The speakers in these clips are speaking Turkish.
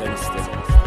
Sen iste.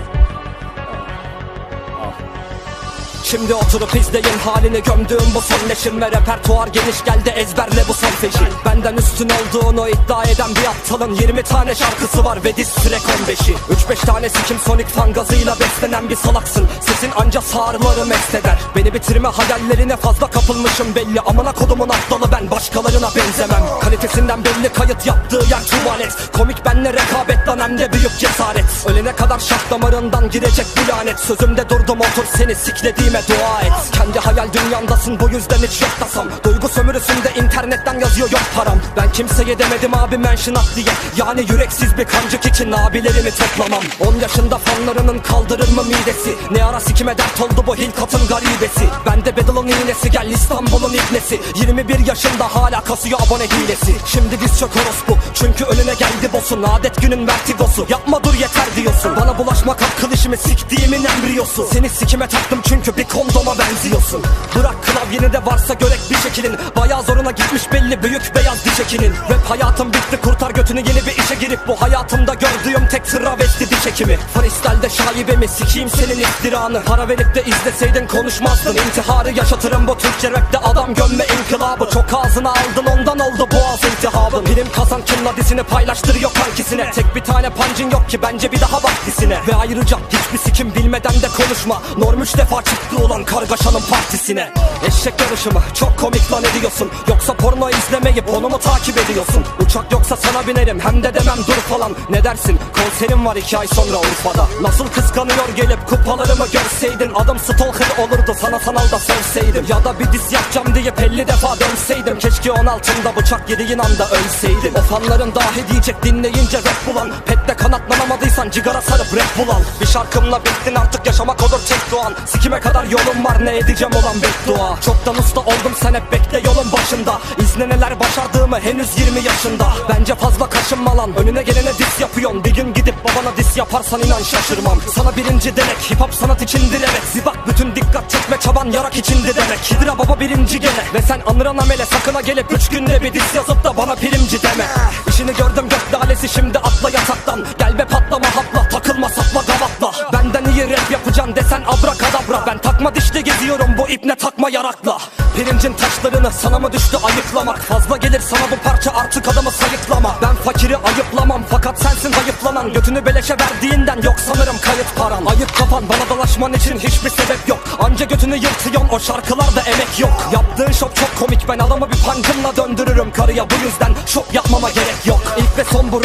Şimdi oturup izleyin halini. Gömdüğüm bu son leşim Ve repertuar geniş geldi ezberle bu son feşi Benden üstün olduğunu iddia eden bir aptalın 20 tane şarkısı var ve diz track 15'i 3-5 tane sikim sonik fan gazıyla beslenen bir salaksın. Sesin anca sağırları mest eder. Beni bitirme hayallerine fazla kapılmışım belli. Amına kodumun aptalı ben başkalarına benzemem. Kalitesinden belli kayıt yaptığı yer tuvalet. Komik benle rekabet lan hem de büyük cesaret. Ölene kadar şah damarından girecek bu lanet. Sözümde durdum otur seni siklediğime dua et. Kendi hayal dünyandasın bu yüzden hiç yok tasam Duygu sömürüsünde internetten yazıyor yok param. Ben kimseye demedim abi mention at diye. Yani yüreksiz bir kancık için abilerimi toplamam. 10 yaşında fanlarının kaldırır mı midesi? Ne ara sikime dert oldu bu hilkatın garibesi? Bende Bedel'ın iğnesi gel İstanbul'un ibnesi 21 yaşında hala kasıyor abone hilesi. Şimdi diz çök orospu çünkü önüne geldi boss'un. Adet günün vertigosu. Yapma dur yeter diyorsun. Bana bulaşmak akıl işimi siktiğimin embriyosu. Seni sikime taktım çünkü bir kondoma benziyorsun. Bırak klavyeni de varsa görek bir şekilin. Bayağı zoruna gitmiş belli büyük beyaz diş ekinin. Rap hayatım bitti kurtar götünü yeni bir işe girip Bu hayatımda gördüğüm tek travesti diş hekimi Freestyle'de şaibemi sikeyim senin iftiranı. Para verip de izleseydin konuşmazdın. İntiharı yaşatırım bu Türkçe rapte adam gömme inkılabı. Çok ağzına aldın ondan oldu boğaz iltihabın Bilim kazan kimla dizini paylaştırıyor kankisine. Tek bir tane pancın yok ki bence bir daha bak dizine. Ve ayrıca hiçbir sikim bilmeden de konuşma. Norm üç defa çıktı ulan kargaşanın partisine. Eşek yarışı mı çok komik lan ediyorsun. Yoksa porno izlemeyip onu mu takip ediyorsun? Uçak yoksa sana binerim hem de demem dur falan. Ne dersin konserim var iki ay sonra Urfa'da. Nasıl kıskanıyor gelip kupalarımı görseydin? Adım stalker olurdu sana sanalda sevseydim. Ya da bir diz yapacağım diye 50 defa dönseydim. Keşke 16'ında bıçak yediğin anda ölseydim. O fanların dahi diyecek dinleyince rap bulan. Pette kanatlanamadıysan cigara sarıp rap bulan. Bir şarkımla bittin artık yaşamak olur tek doğan. Sikime kadar yolum var ne edeceğim olan beddua. Çoktan usta oldum sen hep bekle yolun başında İzle neler başardığımı henüz 20 yaşında. Bence fazla kaşınma lan önüne gelene dis yapıyorsun. Bir gün gidip babana dis yaparsan inan şaşırmam. Sana birinci demek hip hop sanat içindir evet. Bir bak bütün dikkat çekme çaban yarak içindi demek. Hidra baba birinci gene. Ve sen anıran amele sakına gelip Üç günde bir dis yazıp da bana primci deme. İşini gördüm gök lalesi şimdi atla yataktan. Gel be patlama hapla takılma sapla gavatla Benden iyi rap yapacaksın desen abrakadabra. Ben takma dişli geziyorum bu ipne takma yarakla Pirincin taşlarını sana mı düştü ayıklamak Fazla gelir sana bu parça artık adamı sayıklama. Ben fakiri ayıplamam fakat sensin hayıflanan Götünü beleşe verdiğinden yok sanırım kayıt paran. Ayıp kafan bana dalaşman için hiçbir sebep yok. Anca götünü yırtıyorsun o şarkılarda emek yok. Yaptığın şok çok komik ben adamı bir pancımla döndürürüm. Karıya Bu yüzden şok yapmama gerek yok. İlk ve son bu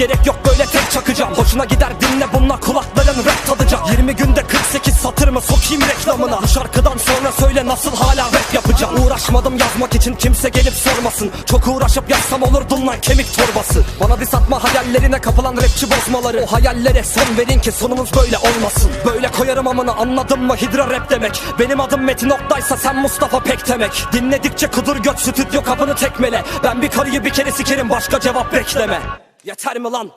gerek yok böyle tek çakacağım. Hoşuna gider dinle bununla kulakların rap 20 günde 48 satır mı sokayım reklamına. Bu şarkıdan sonra söyle nasıl hala rap yapacağım? Uğraşmadım yazmak için kimse gelip sormasın. Çok uğraşıp yazsam olurdun lan kemik torbası. Bana dis atma hayallerine kapılan rapçi bozmaları. O hayallere son verin ki sonumuz böyle olmasın. Böyle koyarım amına anladın mı? Hidra rap demek. Benim adım Metin Oktay'sa sen Mustafa Pek demek. Dinledikçe kudur göt stüdyo kapını tekmele. Ben bir karıyı bir kere sikerim başka cevap bekleme. Yeter mi lan